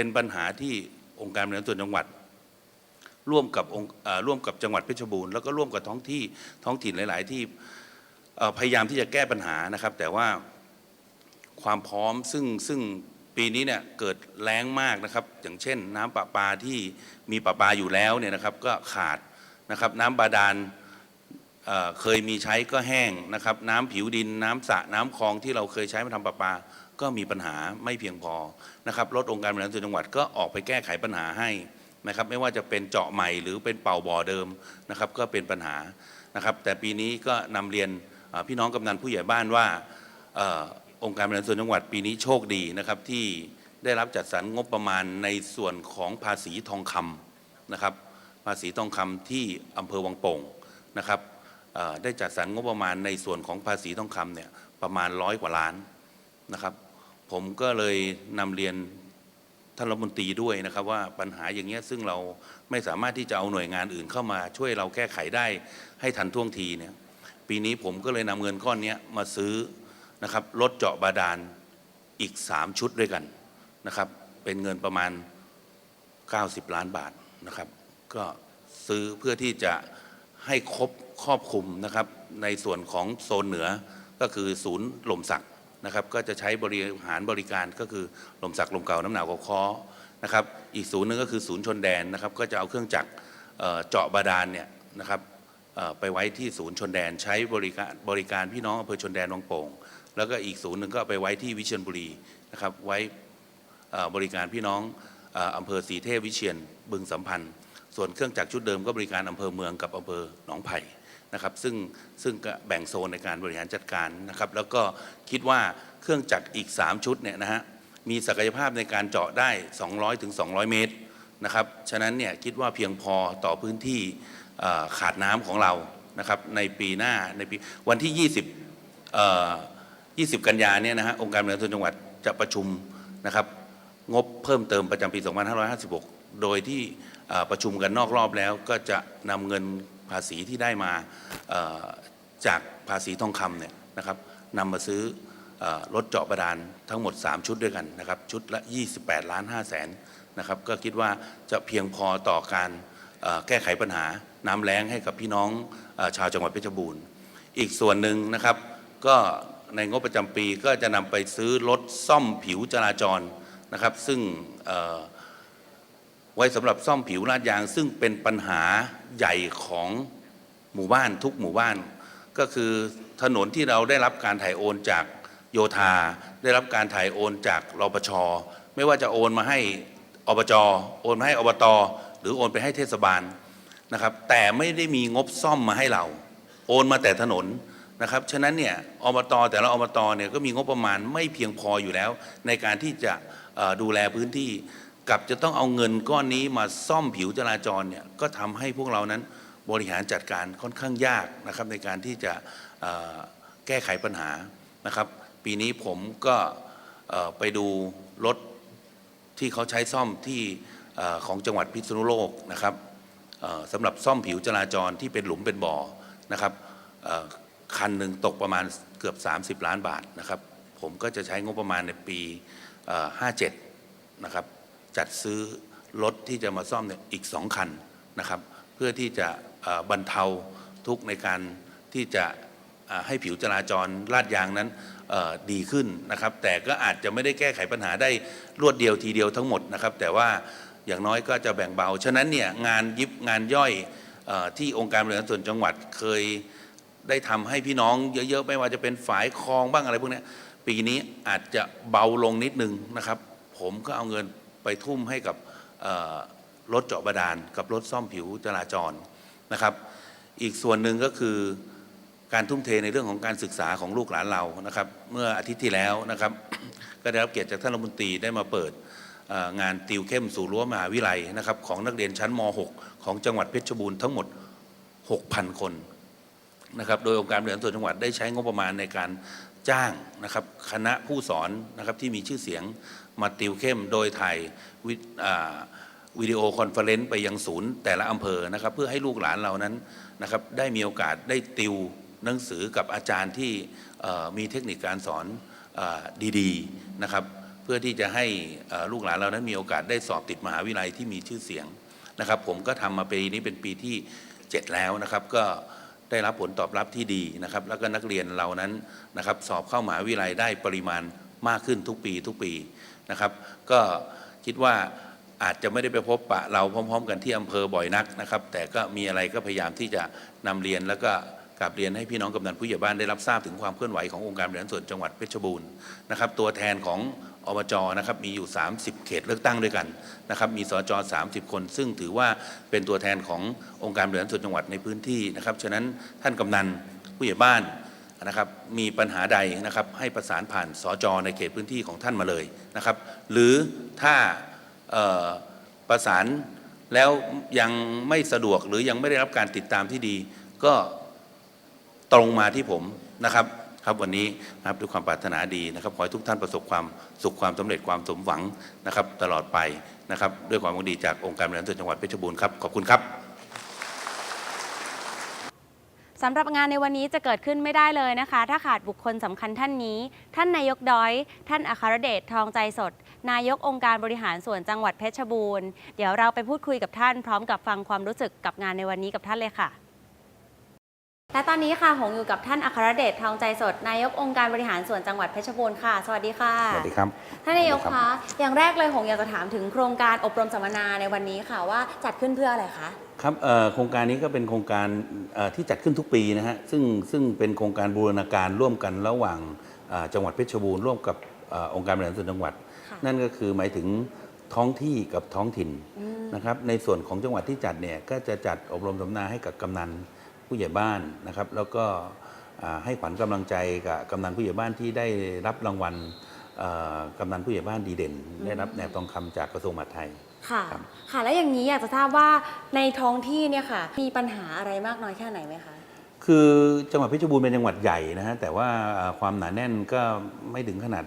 เป็นปัญหาที่องค์การบริหารส่วนจังหวัด ร่วมกับองค์ร่วมกับจังหวัดเพชรบูรณ์แล้วก็ร่วมกับท้องที่ท้องถิ่นหลาย ๆ ที่พยายามที่จะแก้ปัญหานะครับ แต่ว่าความพร้อมซึ่งซึ่งปีนี้เนี่ยเกิดแล้งมากนะครับ อย่างเช่น น้ำประปาที่มีประปาอยู่แล้วเนี่ยนะครับก็ขาดนะครับน้ำบาดาลเเคยมีใช้ก็แห้งนะครับ น้ำผิวดินน้ำสระน้ำคลองที่เราเคยใช้มาทำประปา ก็มีปัญหาไม่เพียงพอนะครับรถองค์การบริหารส่วนจังหวัดก็ออกไปแก้ไขปัญหาให้นะครับ ไม่ว่าจะเป็นเจาะใหม่หรือเป็นเป่าบ่อเดิมนะครับ ก็เป็นปัญหานะครับ แต่ปีนี้ก็นำเรียนพี่น้องกำนันผู้ใหญ่บ้านว่าออองค์การบริหารส่วนจังหวัดปีนี้โชคดีนะครับที่ได้รับจัดสรรงบประมาณในส่วนของภาษีทองคำนะครับ ภาษีทองคำที่อำเภอวังโป่งนะครับได้จัดสรรงบประมาณในส่วนของภาษีทองคำเนี่ยประมาณร้อยกว่าล้านนะครับ ผมก็เลยนำเรียนท่านรัฐมนตรีด้วยนะครับว่าปัญหาอย่างเงี้ยซึ่งเราไม่สามารถที่จะเอาหน่วยงานอื่นเข้ามาช่วยเราแก้ไขได้ให้ทันท่วงทีเนี่ยปีนี้ผมก็เลยนำเงินก้อนนี้มาซื้อนะครับรถเจาะบาดาลอีก 3 ชุดด้วยกันนะครับเป็นเงินประมาณ 90 ล้านบาทนะครับก็ซื้อเพื่อที่จะให้ครบครอบคลุมนะครับในส่วนของโซนเหนือก็คือศูนย์หล่มสัก นะครับก็จะใช้บริหารบริการก็คือลมสักลมเก่าน้ำหนาวกคอนะครับอีกศูนย์หนึงก็คือศูนย์ชนแดนนะครับก็จะเอาเครื่องจักรเจาะบาดาลเนี่ยนะครับไปไว้ที่ศูนย์ชนแดนใช้บริการบริการพี่น้องอำเภอชนแดนวังโป่งแล้วก็อีกศูนย์หนึ่งก็ไปไว้ที่วิเชียรบุรีนะครับไว้บริการพี่น้องอำเภอศรีเทพวิเชียรบึงสัมพันธ์ ส่วนเครื่องจักรชุดเดิมก็บริการอำเภอเมืองกับอำเภอหนองไผ่ นะครับซึ่งซึ่งก็แบ่งโซนในการบริหารจัดการนะครับแล้วก็คิดว่าเครื่องจักรอีก 3 ชุดเนี่ยนะฮะมีศักยภาพในการเจาะได้ 200ถึง200 เมตรนะครับฉะนั้นเนี่ยคิดว่าเพียงพอต่อพื้นที่ขาดน้ำของเรานะครับในปีหน้าในปีวันที่ 20เอ่อ20 กันยาเนี่ยนะฮะองค์การบริหารส่วนจังหวัดจะประชุมนะครับงบเพิ่มเติมประจำปี 2556 โดยที่ประชุมกันนอกรอบแล้วก็จะนำเงิน ภาษีที่ได้มาจากภาษีทองคำเนี่ยนะครับนำมาซื้อรถเจาะบาดาลทั้งหมด 3 ชุดด้วยกันนะครับชุดละ 28 ล้าน5แสนนะครับก็คิดว่าจะเพียงพอต่อการแก้ไขปัญหาน้ำแล้งให้กับพี่น้องอชาวจังหวัดเพชรบูรณ์ อีกส่วนหนึ่งนะครับก็ในงบประจำปีก็จะนำไปซื้อรถซ่อมผิวจราจรนะครับ ซึ่งอ ไว้สำหรับซ่อมผิวลาดยาง ซึ่งเป็นปัญหาใหญ่ของหมู่บ้านทุกหมู่บ้าน ก็คือถนนที่เราได้รับการถ่ายโอนจากโยธา ได้รับการถ่ายโอนจากรปชไม่ว่าจะโอนมาให้อบจโอนมาให้อบตหรือโอนไปให้เทศบาลนะครับ แต่ไม่ได้มีงบซ่อมมาให้เรา โอนมาแต่ถนนนะครับ ฉะนั้นเนี่ยอบตแต่ละอบตเนี่ยก็มีงบประมาณไม่เพียงพออยู่แล้ว ในการที่จะดูแลพื้นที่ กับจะต้องเอาเงินก้อนนี้มาซ่อมผิวจราจรเนี่ยก็ทำให้พวกเรานั้นบริหารจัดการค่อนข้างยากนะครับในการที่จะแก้ไขปัญหานะครับ ปีนี้ผมก็ไปดูรถที่เขาใช้ซ่อมที่ของจังหวัดพิษณุโลกนะครับสำหรับซ่อมผิวจราจรที่เป็นหลุมเป็นบ่อนะครับคันหนึ่งตกประมาณเกือบ 30 ล้านบาทนะครับ ผมก็จะใช้งบประมาณในปี 57 นะครับ จัดซื้อรถที่จะมาซ่อมเนี่ยอีก 2 คันนะครับ เพื่อที่จะบรรเทาทุกในการที่จะให้ผิวจราจรลาดยางนั้นดีขึ้นนะครับ แต่ก็อาจจะไม่ได้แก้ไขปัญหาได้รวดเดียวทีเดียวทั้งหมดนะครับ แต่ว่าอย่างน้อยก็จะแบ่งเบา ฉะนั้นเนี่ยงานยิบงานย่อยอที่องค์การบริหารส่วนจังหวัดเคยได้ทำให้พี่น้องเยอะๆ ไม่ว่าจะเป็นฝายคลองบ้างอะไรพวกนี้ปีนี้อาจจะเบาลงนิดนึงนะครับ ผมก็เอาเงิน ไปทุ่มให้กับรถเจาะบาดาลกับรถซ่อมผิวจราจรนะครับ อีกส่วนหนึ่งก็คือการทุ่มเทในเรื่องของการศึกษาของลูกหลานเรานะครับ เมื่ออาทิตย์ที่แล้วนะครับ ก็ได้รับเกียรติจากท่านรัฐมนตรีได้มาเปิดงานติวเข้มสู่รั้วมหาวิทยาลัยนะครับ ของนักเรียนชั้นม .6 ของจังหวัดเพชรบูรณ์ทั้งหมด 6,000 คนนะครับ โดยองค์การบริหารส่วนจังหวัดได้ใช้งบประมาณในการ จ้างนะครับคณะผู้สอนนะครับที่มีชื่อเสียงมาติวเข้มโดยถ่ายวิดอ่าวิดีโอคอนเฟอเรนซ์ไปยังศูนย์แต่ละอำเภอนะครับเพื่อให้ลูกหลานเรานั้นนะครับได้มีโอกาสได้ติวหนังสือกับอาจารย์ที่มีเทคนิคการสอนอดีๆนะครับเพื่อที่จะให้ลูกหลานเรานั้นมีโอกาสได้สอบติดมหาวิทยาลัยที่มีชื่อเสียงนะครับ ผมก็ทำมาปีนี้เป็นปีที่ 7 แล้วนะครับก็ ได้รับผลตอบรับที่ดีนะครับ แล้วก็นักเรียนเรานั้นนะครับสอบเข้ามหาวิทยาลัยได้ปริมาณมากขึ้นทุกปีทุกปีนะครับ ก็คิดว่าอาจจะไม่ได้ไปพบปะเราพร้อม ๆ กันที่อำเภอบ่อยนักนะครับ แต่ก็มีอะไรก็พยายามที่จะนำเรียนแล้วก็กราบเรียนให้พี่น้องกำนันผู้ใหญ่บ้านได้รับทราบถึงความเคลื่อนไหวขององค์การบริหารส่วนจังหวัดเพชรบูรณ์นะครับ ตัวแทนของ อบจนะครับมีอยู่ 30 เขตเลือกตั้งด้วยกันนะครับมีสจ30 คน ซึ่งถือว่าเป็นตัวแทนขององค์การบริหารส่วนจังหวัดในพื้นที่นะครับฉะนั้นท่านกำนันผู้ใหญ่บ้านนะครับมีปัญหาใดนะครับให้ประสานผ่านสจในเขตพื้นที่ของท่านมาเลยนะครับ หรือถ้าประสานแล้วยังไม่สะดวกหรือยังไม่ได้รับการติดตามที่ดี ก็ตรงมาที่ผมนะครับ ครับวันนี้นะครับด้วยความปรารถนาดีนะครับขอให้ทุกท่านประสบความสุขความสำเร็จความสมหวังนะครับ ตลอดไปนะครับ ด้วยความหวังดีจากองค์การบริหารส่วนจังหวัดเพชรบูรณ์ครับขอบคุณครับสำหรับงานในวันนี้จะเกิดขึ้นไม่ได้เลยนะคะ ถ้าขาดบุคคลสำคัญท่านนี้ ท่านนายกดอย ท่านอัครเดชทองใจสด นายกองค์การบริหารส่วนจังหวัดเพชรบูรณ์ เดี๋ยวเราไปพูดคุยกับท่านพร้อมกับฟังความรู้สึกกับงานในวันนี้กับท่านเลยค่ะ และตอนนี้ค่ะหงอยู่กับท่านอัครเดชทองใจสด นายกองค์การบริหารส่วนจังหวัดเพชรบูรณ์ค่ะ สวัสดีค่ะ สวัสดีครับท่านนายกสวัสดีครัคะบอย่างแรกเลยหงอยากจะถามถึงโครงการอบรมสัมมนาในวันนี้ค่ะว่าจัดขึ้นเพื่ออะไรคะครับเอ่อโครงการนี้ก็เป็นโครงการเอ่อที่จัดขึ้นทุกปีนะฮะซึ่งซึ่งเป็นโครงการบูรณาการร่วมกันระหว่างเอ่อจังหวัดเพชรบูรณ์ร่วมกับเอ่อองค์การบริหารส่วนจังหวัดค่ะนั่นก็คือหมายถึงท้องที่กับท้องถิ่นนะครับในส่วนของจังหวัดที่จัดเนี่ยก็จะจัดอบรมสัมมนาให้กับกำนัน ผู้ใหญ่บ้านนะครับ แล้วก็อ่าให้ขวัญกำลังใจกับกำนันผู้ใหญ่บ้านที่ได้รับรางวัลเอ่อกำนันผู้ใหญ่บ้านดีเด่น ได้รับแหนบทองคำจากกระทรวงมหาดไทยค่ะครับค่ะแล้วอย่างนี้อยากจะทราบว่าในท้องที่เนี่ยค่ะมีปัญหาอะไรมากน้อยแค่ไหนไหมคะคือจังหวัดเพชรบูรณ์เป็นจังหวัดใหญ่นะฮะแต่ว่าอ่าความหนาแน่นก็ไม่ถึงขนาด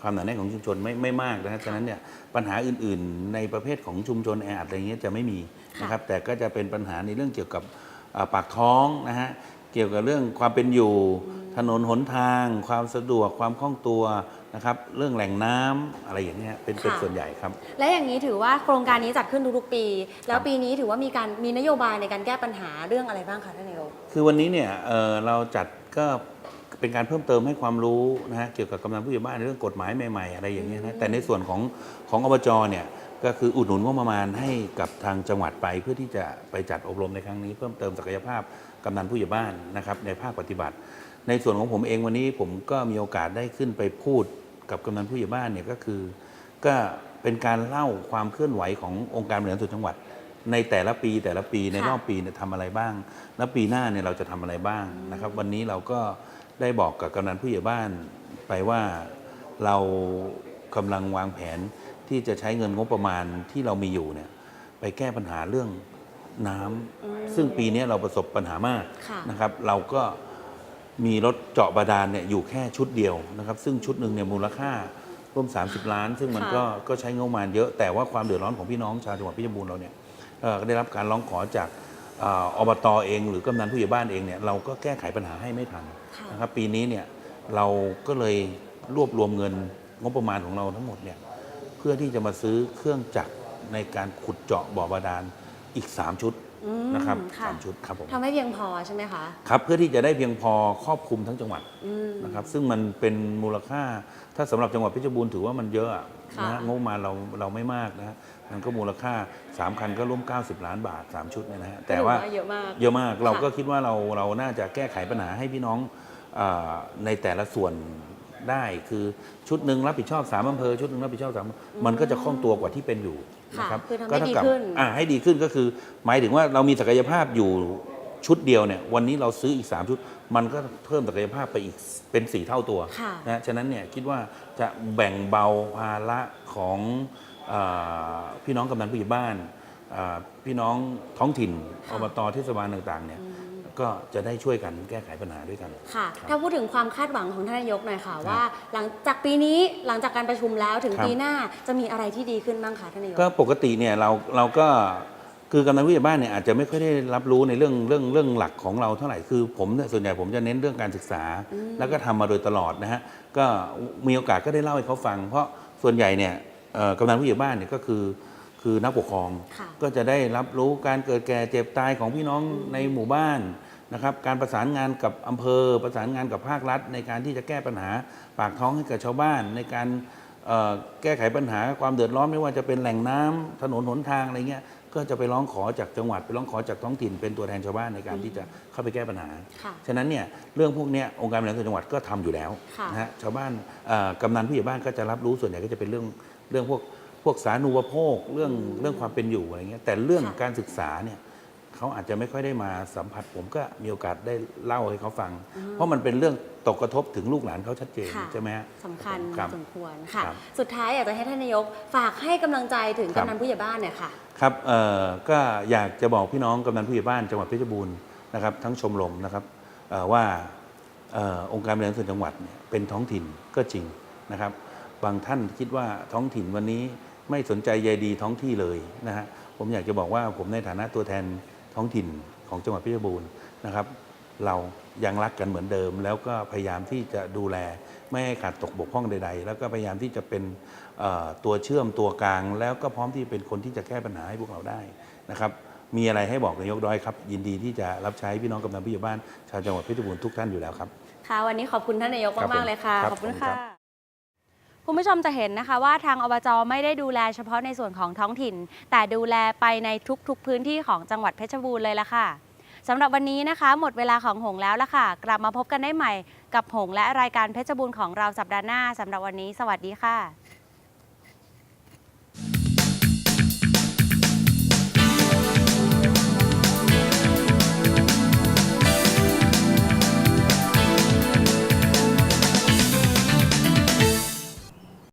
ความหนาแน่นของชุมชนไม่ไม่มากนะฮะฉะนั้นเนี่ยปัญหาอื่น ๆ ในประเภทของชุมชนแออัดอะไรเงี้ยจะไม่มีนะครับแต่ก็จะเป็นปัญหาในเรื่องเกี่ยวกับอ่า ปากท้องนะฮะเกี่ยวกับเรื่องความเป็นอยู่ ถนนหนทาง ความสะดวกความคล่องตัวนะครับเรื่องแหล่งน้ำอะไรอย่างเงี้ยเป็นเป็นค่ะส่วนใหญ่ครับ และอย่างนี้ถือว่าโครงการนี้จัดขึ้นทุกๆปี แล้วครับปีนี้ถือว่ามีการมีนโยบายในการแก้ปัญหาเรื่องอะไรบ้างคะท่านนายกคือวันนี้เนี่ยเอ่อเราจัดก็เป็นการเพิ่มเติมให้ความรู้นะฮะเกี่ยวกับกำนันผู้ใหญ่บ้านในเรื่องกฎหมายใหม่ๆ อะไรอย่างเงี้ยนะแต่ในส่วนของของอบจเนี่ย ก็คืออุดหนุนงบประมาณให้กับทางจังหวัดไป เพื่อที่จะไปจัดอบรมในครั้งนี้เพิ่มเติมศักยภาพกำนันผู้ใหญ่บ้านนะครับในภาคปฏิบัติ ในส่วนของผมเองวันนี้ผมก็มีโอกาสได้ขึ้นไปพูดกับกำนันผู้ใหญ่บ้านเนี่ยก็คือ ก็เป็นการเล่าความเคลื่อนไหวขององค์การบริหารส่วนจังหวัด ในแต่ละปีแต่ละปีในรอบปีเนี่ยทำอะไรบ้าง แล้วปีหน้าเนี่ยเราจะทำอะไรบ้างนะครับ วันนี้เราก็ได้บอกกับกำนันผู้ใหญ่บ้านไปว่าเรากำลังวางแผน ที่จะใช้เงินงบประมาณที่เรามีอยู่เนี่ยไปแก้ปัญหาเรื่องน้ำซึ่งปีนี้เราประสบปัญหามากค่ะ นะครับ เราก็มีรถเจาะบาดาลเนี่ยอยู่แค่ชุดเดียวนะครับ ซึ่งชุดหนึ่งเนี่ยมูลค่าร่วม 30 ล้าน ซึ่งมันค่ะก็ก็ใช้งบประมาณเยอะแต่ว่าความเดือดร้อนของพี่น้องชาวจังหวัดเพชรบูรณ์เราเนี่ยเอ่อก็ได้รับการร้องขอจากเอ่ออบตเอง หรือกำนันผู้ใหญ่บ้านเองเนี่ยเราก็แก้ไขปัญหาให้ไม่ทัน ค่ะ นะครับปีนี้เนี่ยเราก็เลยรวบรวมเงินงบประมาณของเราทั้งหมดเนี่ยเพื่อที่จะมาซื้อเครื่องจักรในการขุดเจาะบ่อบาดาลอีก 3 ชุดอืมนะครับค่ะสามชุดครับผมทำให้เพียงพอใช่ไหมคะครับเพื่อที่จะได้เพียงพอครอบคลุมทั้งจังหวัดอืม นะครับซึ่งมันเป็นมูลค่าถ้าสำหรับจังหวัดเพชรบูรณ์ถือว่ามันเยอะอะค่ะ นะฮะงบประมาณเราเราไม่มากนะฮะมันก็มูลค่า 3 คันก็ร่วม 90 ล้านบาท 3 ชุดเนี่ยนะฮะแต่ว่า ถือเยอะมาก เยอะมากเราค่ะก็คิดว่าเราเราน่าจะแก้ไขปัญหาให้พี่น้องอาในแต่ละส่วน ได้ คือชุดหนึ่งรับผิดชอบสามอำเภอชุดหนึ่งรับผิดชอบสามมันก็จะคล่องตัวกว่าที่เป็นอยู่ค่ะนะครับคือทำให้ก็เท่าดีกับขึ้น อ่าให้ดีขึ้นก็คือ หมายถึงว่าเรามีศักยภาพอยู่ชุดเดียวเนี่ยวันนี้เราซื้ออีก 3 ชุด มันก็เพิ่มศักยภาพไปอีกเป็น 4 เท่าตัวค่ะ นะฉะนั้นเนี่ยคิดว่าจะแบ่งเบาภาระของอาพี่น้องกำนันผู้ใหญ่บ้านอ่าพี่น้องท้องถิ่นค่ะอบตเทศบาลต่างๆเนี่ย ก็จะได้ช่วยกันแก้ไขปัญหาด้วยกัน ค่ะครับถ้าพูดถึงความคาดหวังของท่านนายกหน่อยค่ะว่า หลังจากปีนี้หลังจากการประชุมแล้วถึงครับปีหน้าจะมีอะไรที่ดีขึ้นบ้างคะท่านนายกก็ปกติเนี่ยเราเราก็คือกำนันผู้ใหญ่บ้านเนี่ยอาจจะไม่ค่อยได้รับรู้ในเรื่องเรื่องเรื่องหลักของเราเท่าไหร่คือผมเนี่ยส่วนใหญ่ผมจะเน้นเรื่องการศึกษา แล้วก็ทำมาโดยตลอดนะฮะก็มีโอกาสก็ได้เล่าให้เขาฟัง เพราะส่วนใหญ่เนี่ยเอ่อกำนันผู้ใหญ่บ้านเนี่ยก็คือ คือนักปกครองค่ะก็จะได้รับรู้การเกิดแก่เจ็บตายของพี่น้องในหมู่บ้านนะครับการประสานงานกับอำเภอ ประสานงานกับภาครัฐ ในการที่จะแก้ปัญหาปากท้องให้กับชาวบ้าน ในการเอ่อแก้ไขปัญหาความเดือดร้อนไม่ว่าจะเป็นแหล่งน้ำถนนหนทางอะไรเงี้ยก็จะไปร้องขอจากจังหวัด ไปร้องขอจากท้องถิ่นเป็นตัวแทนชาวบ้านในการที่จะเข้าไปแก้ปัญหา ค่ะ ฉะนั้นเนี่ยเรื่องพวกเนี้ยองค์การบริหารส่วนจังหวัดก็ทำอยู่แล้วค่ะ นะฮะชาวบ้านเอ่อกำนันผู้ใหญ่บ้านก็จะรับรู้ส่วนใหญ่ก็จะเป็นเรื่องเรื่องพวก พวกสาธารณูปโภคเรื่องเรื่องความเป็นอยู่อะไรเงี้ยแต่เรื่องค่ะ การศึกษาเนี่ยเขาอาจจะไม่ค่อยได้มาสัมผัสผมก็มีโอกาสได้เล่าให้เขาฟัง เพราะมันเป็นเรื่องตกกระทบถึงลูกหลานเขาชัดเจนค่ะ ใช่ไหมฮะสำคัญครับ สมควรค่ะ ครับสุดท้ายอยากจะให้ท่านนายกฝากให้กำลังใจถึงครับ กำนันผู้ใหญ่บ้านเนี่ยค่ะ ครับเอ่อก็อยากจะบอกพี่น้องกำนันผู้ใหญ่บ้านจังหวัดเพชรบูรณ์นะครับ ทั้งชมรมนะครับเอ่อว่าเอ่อองค์การบริหารส่วนจังหวัดเนี่ยเป็นท้องถิ่นก็จริงนะครับ บางท่านคิดว่าท้องถิ่นวันนี้ ไม่สนใจใยดีท้องที่เลยนะฮะผมอยากจะบอกว่าผมในฐานะตัวแทนท้องถิ่นของจังหวัดเพชรบูรณ์นะครับ เรายังรักกันเหมือนเดิม แล้วก็พยายามที่จะดูแล ไม่ให้ขาดตกบกพร่องใด ๆ แล้วก็พยายามที่จะเป็นเอ่อตัวเชื่อมตัวกลาง แล้วก็พร้อมที่เป็นคนที่จะแก้ปัญหาให้พวกเราได้นะครับมีอะไรให้บอกนายกด้อยครับ ยินดีที่จะรับใช้พี่น้องกำนันผู้ใหญ่บ้านชาวจังหวัดเพชรบูรณ์ทุกท่านอยู่แล้วครับค่ะวันนี้ขอบคุณท่านนายกครับมากผมๆเลยค่ะครับขอบคุณขอบคุณครัค่ะบ คุณผู้ชมจะเห็นนะคะว่าทางอบจไม่ได้ดูแลเฉพาะในส่วนของท้องถิ่น แต่ดูแลไปในทุกๆพื้นที่ของจังหวัดเพชรบูรณ์เลยละค่ะสำหรับวันนี้นะคะ หมดเวลาของหงแล้วละค่ะ กลับมาพบกันได้ใหม่กับหงและรายการเพชรบูรณ์ของเราสัปดาห์หน้าสำหรับวันนี้ สวัสดีค่ะ